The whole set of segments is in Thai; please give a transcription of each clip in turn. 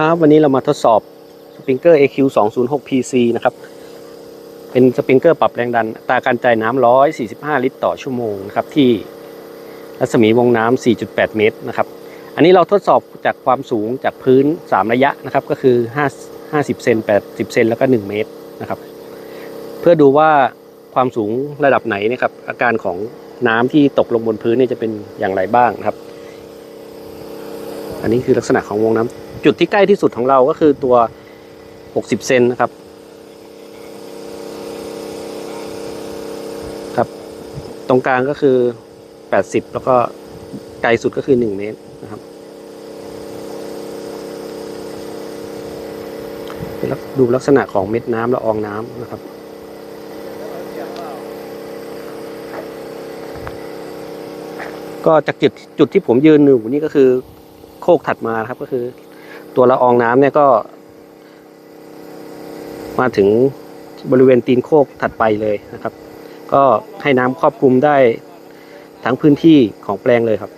ครับวันนี้เรามาทดสอบสปริงเกอร์ AQ 2 0 6 PC นะครับ เป็นสปริงเกอร์ปรับแรงดันตาการจ่ายน้ำ145 ลิตร ต่อชั่วโมงนะครับ ที่รัศมีวงน้ำ4.8 เมตรนะครับ อันนี้เราทดสอบจากความสูงจากพื้น 3 ระยะนะครับ ก็คือ 5 50 เซน80 เซนแล้วก็ 1 เมตรนะครับ เพื่อดูว่าความสูงระดับไหนนะครับ อาการของน้ำที่ตกลงบนพื้นเนี่ยจะเป็นอย่างไรบ้างนะครับ อันนี้คือลักษณะของวงน้ำ จุดที่ใกล้ที่สุดของเราก็คือตัว 60 เซนนะครับ ครับ ตรงกลางก็คือ 80 แล้วก็ไกลสุดก็คือ 1 เมตรนะครับเป็นลักดูลักษณะของเม็ดน้ำละอองน้ำนะครับก็จากจุดจุดที่ผมยืนอยู่นี่ก็คือโคกถัดมาครับก็คือ ตัวละอองน้ำเนี่ยก็ มาถึงบริเวณตีนโคกถัดไปเลยนะครับ ก็ให้น้ำครอบคลุมได้ทั้งพื้นที่ของแปลงเลยครับ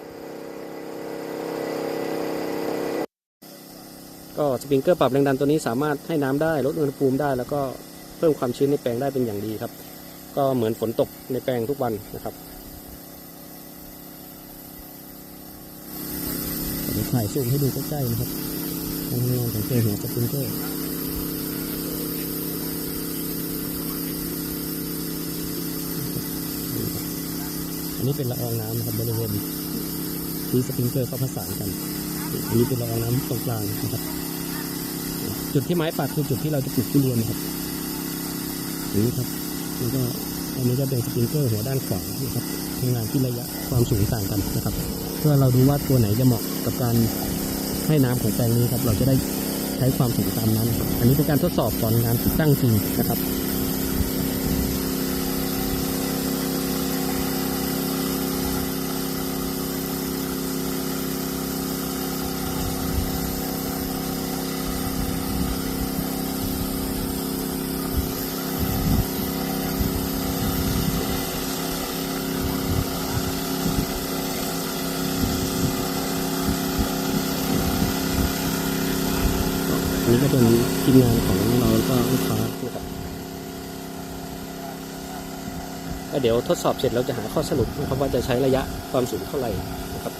ก็สปริงเกอร์ปรับแรงดันตัวนี้สามารถให้น้ำได้ลดอุณหภูมิได้ แล้วก็เพิ่มความชื้นในแปลงได้เป็นอย่างดีครับ ก็เหมือนฝนตกในแปลงทุกวันนะครับเดี๋ยวถ่ายซูมให้ดูใกล้ๆนะครับ การทำงานของเกหัวสปริงเกอร์อันนี้เป็นละอองน้ำนะครับบริเวณที่สปริงเกอร์เขาผสานกัน อันนี้เป็นละอองน้ำตรงกลางนะครับ จุดที่ไม้ปักคือจุดที่เราจะปลูกทุเรียนนะครับอย่างนี้ครับนี่ก็อันนี้ก็เป็นสปริงเกอร์หัวด้านขวานะครับทำงานที่ระยะความสูงต่างกันนะครับ เพื่อเราดูว่าตัวไหนจะเหมาะกับการ ให้น้ำของแปลงนี้ครับ เราจะได้ใช้ความสูงตามนั้น อันนี้เป็นการทดสอบก่อนงานติดตั้งจริงนะครับ นี้ก็เป็นทีมงานของเราแล้วก็ลูกค้านะครับก็เดี๋ยวทดสอบเสร็จเราจะหาข้อสรุปนะครับว่าจะใช้ระยะความสูงเท่าไหร่นะครับ